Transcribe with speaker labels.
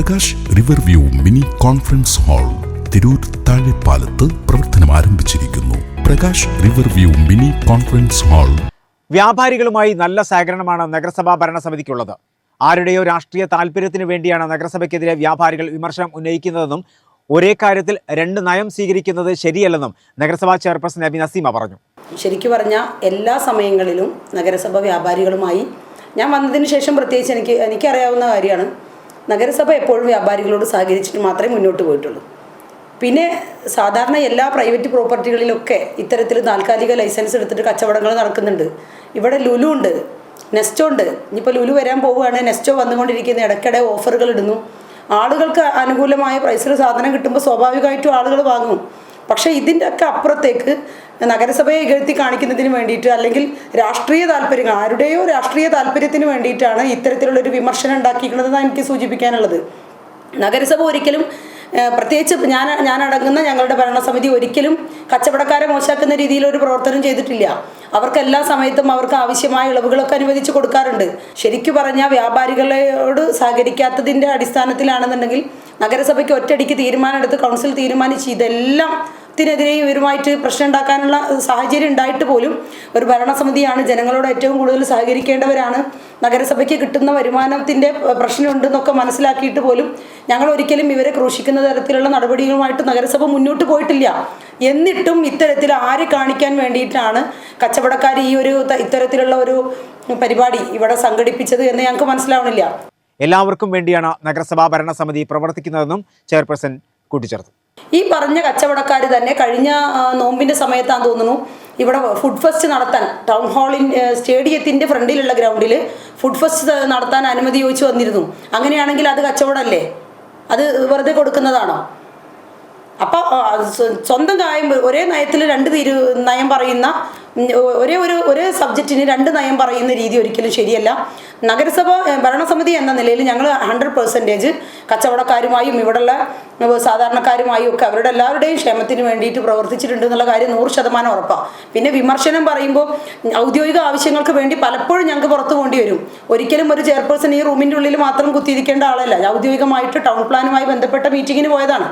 Speaker 1: Prakash river view mini conference hall Tirur താഴെപ്പാലത്ത് പ്രവർത്തനം ആരംഭിച്ചിരിക്കുന്നു. Prakash river view mini conference hall
Speaker 2: വ്യാപാരികളുമായി നല്ല സഹകരണമാണ് നഗരസഭാ ഭരണസമിതിക്കുള്ളത്. ആരുടെയോ രാഷ്ട്രീയ താല്പര്യത്തിന് വേണ്ടിയാണ് നഗരസഭയ്ക്കെതിരെ വ്യാപാരികൾ വിമർശനം ഉന്നയിക്കുന്നതെന്നും ഒരേ കാര്യത്തിൽ രണ്ട് നയം സ്വീകരിക്കുന്നത് ശരിയല്ലെന്നും നഗരസഭാ ചെയർപേഴ്സൺ നബി നസീമ പറഞ്ഞു.
Speaker 3: ശരിക്കു പറഞ്ഞാൽ എല്ലാ സമയങ്ങളിലും നഗരസഭ വ്യാപാരികളുമായി ഞാൻ വന്നതിന് ശേഷം പ്രത്യേകിച്ച് എനിക്ക് എനിക്കറിയാവുന്ന കാര്യമാണ്. നഗരസഭ എപ്പോഴും വ്യാപാരികളോട് സഹകരിച്ചിട്ട് മാത്രമേ മുന്നോട്ട് പോയിട്ടുള്ളൂ. പിന്നെ സാധാരണ എല്ലാ പ്രൈവറ്റ് പ്രോപ്പർട്ടികളിലൊക്കെ ഇത്തരത്തിൽ താൽക്കാലിക ലൈസൻസ് എടുത്തിട്ട് കച്ചവടങ്ങൾ നടക്കുന്നുണ്ട്. ഇവിടെ ലുലു ഉണ്ട് നെസ്റ്റോ ഉണ്ട്. ഇനിയിപ്പോൾ ലുലു വരാൻ പോവുകയാണ് നെസ്റ്റോ വന്നുകൊണ്ടിരിക്കുന്ന ഇടയ്ക്കിടെ ഓഫറുകൾ ഇടുന്നു. ആളുകൾക്ക് അനുകൂലമായ പ്രൈസിൽ സാധനം കിട്ടുമ്പോൾ സ്വാഭാവികമായിട്ടും ആളുകൾ വാങ്ങും. പക്ഷേ ഇതിന്റെ ഒക്കെ അപ്പുറത്തേക്ക് നഗരസഭയെ ഇകഴ്ത്തി കാണിക്കുന്നതിന് വേണ്ടിയിട്ട് അല്ലെങ്കിൽ രാഷ്ട്രീയ താല്പര്യങ്ങൾ ആരുടെയോ രാഷ്ട്രീയ താല്പര്യത്തിന് വേണ്ടിയിട്ടാണ് ഇത്തരത്തിലുള്ളൊരു വിമർശനം ഉണ്ടാക്കിയിരിക്കുന്നതെന്നാണ് എനിക്ക് സൂചിപ്പിക്കാനുള്ളത്. നഗരസഭ ഒരിക്കലും പ്രത്യേകിച്ച് ഞാൻ ഞാൻ അടങ്ങുന്ന ഞങ്ങളുടെ ഭരണസമിതി ഒരിക്കലും കച്ചവടക്കാരെ മോശാക്കുന്ന രീതിയിലൊരു പ്രവർത്തനം ചെയ്തിട്ടില്ല. അവർക്ക് എല്ലാ സമയത്തും അവർക്ക് ആവശ്യമായ ഇളവുകളൊക്കെ അനുവദിച്ച് കൊടുക്കാറുണ്ട്. ശരിക്കു പറഞ്ഞാൽ വ്യാപാരികളോട് സഹകരിക്കാത്തതിന്റെ അടിസ്ഥാനത്തിലാണെന്നുണ്ടെങ്കിൽ നഗരസഭയ്ക്ക് ഒറ്റയടിക്ക് തീരുമാനമെടുത്ത് കൗൺസിൽ തീരുമാനിച്ച് ഇതെല്ലാം ത്തിനെതിരെ ഇവരുമായിട്ട് പ്രശ്നം ഉണ്ടാക്കാനുള്ള സാഹചര്യം ഉണ്ടായിട്ട് പോലും ഒരു ഭരണസമിതിയാണ് ജനങ്ങളോട് ഏറ്റവും കൂടുതൽ സഹകരിക്കേണ്ടവരാണ്. നഗരസഭയ്ക്ക് കിട്ടുന്ന വരുമാനത്തിന്റെ പ്രശ്നമുണ്ടെന്നൊക്കെ മനസ്സിലാക്കിയിട്ട് പോലും ഞങ്ങൾ ഒരിക്കലും ഇവരെ ക്രൂശിക്കുന്ന തരത്തിലുള്ള നടപടികളുമായിട്ട് നഗരസഭ മുന്നോട്ട് പോയിട്ടില്ല. എന്നിട്ടും ഇത്തരത്തിൽ ആരെ കാണിക്കാൻ വേണ്ടിയിട്ടാണ് കച്ചവടക്കാർ ഈ ഒരു ഇത്തരത്തിലുള്ള ഒരു പരിപാടി ഇവിടെ സംഘടിപ്പിച്ചത് എന്ന് ഞങ്ങൾക്ക് മനസ്സിലാവണില്ല.
Speaker 2: എല്ലാവർക്കും വേണ്ടിയാണ് നഗരസഭാ ഭരണസമിതി പ്രവർത്തിക്കുന്നതെന്നും ചെയർപേഴ്സൺ കൂട്ടിച്ചേർത്തു.
Speaker 3: ഈ പറഞ്ഞ കച്ചവടക്കാർ തന്നെ കഴിഞ്ഞ നോമ്പിന്റെ സമയത്താന്ന് തോന്നുന്നു ഇവിടെ ഫുഡ് ഫെസ്റ്റ് നടത്താൻ ടൗൺ ഹാളിൻ സ്റ്റേഡിയത്തിന്റെ ഫ്രണ്ടിലുള്ള ഗ്രൗണ്ടിൽ ഫുഡ് ഫെസ്റ്റ് നടത്താൻ അനുമതി ചോദിച്ചു വന്നിരുന്നു. അങ്ങനെയാണെങ്കിൽ അത് കച്ചവടമല്ലേ അത് വെറുതെ കൊടുക്കുന്നതാണോ? അപ്പോൾ സ്വന്തം കായം ഒരേ നയത്തിൽ രണ്ട് തീരു നയം പറയുന്ന ഒരേ ഒരു ഒരേ സബ്ജക്റ്റിന് രണ്ട് നയം പറയുന്ന രീതി ഒരിക്കലും ശരിയല്ല. നഗരസഭ ഭരണസമിതി എന്ന നിലയിൽ ഞങ്ങൾ ഹൺഡ്രഡ് പെർസെന്റേജ് കച്ചവടക്കാരുമായും ഇവിടെയുള്ള സാധാരണക്കാരുമായും ഒക്കെ അവരുടെ എല്ലാവരുടെയും ക്ഷേമത്തിന് വേണ്ടിയിട്ട് പ്രവർത്തിച്ചിട്ടുണ്ട് എന്നുള്ള കാര്യം നൂറ് ശതമാനം ഉറപ്പാണ് പിന്നെ വിമർശനം പറയുമ്പോൾ ഔദ്യോഗിക ആവശ്യങ്ങൾക്ക് വേണ്ടി പലപ്പോഴും ഞങ്ങൾക്ക് പുറത്തു പോകേണ്ടി വരും. ഒരിക്കലും ഒരു ചെയർപേഴ്സൺ ഈ റൂമിന്റെ ഉള്ളിൽ മാത്രം കുത്തിയിരിക്കേണ്ട ആളല്ല. ഔദ്യോഗികമായിട്ട് ടൗൺ പ്ലാനുമായി ബന്ധപ്പെട്ട മീറ്റിങ്ങിന് പോയതാണ്.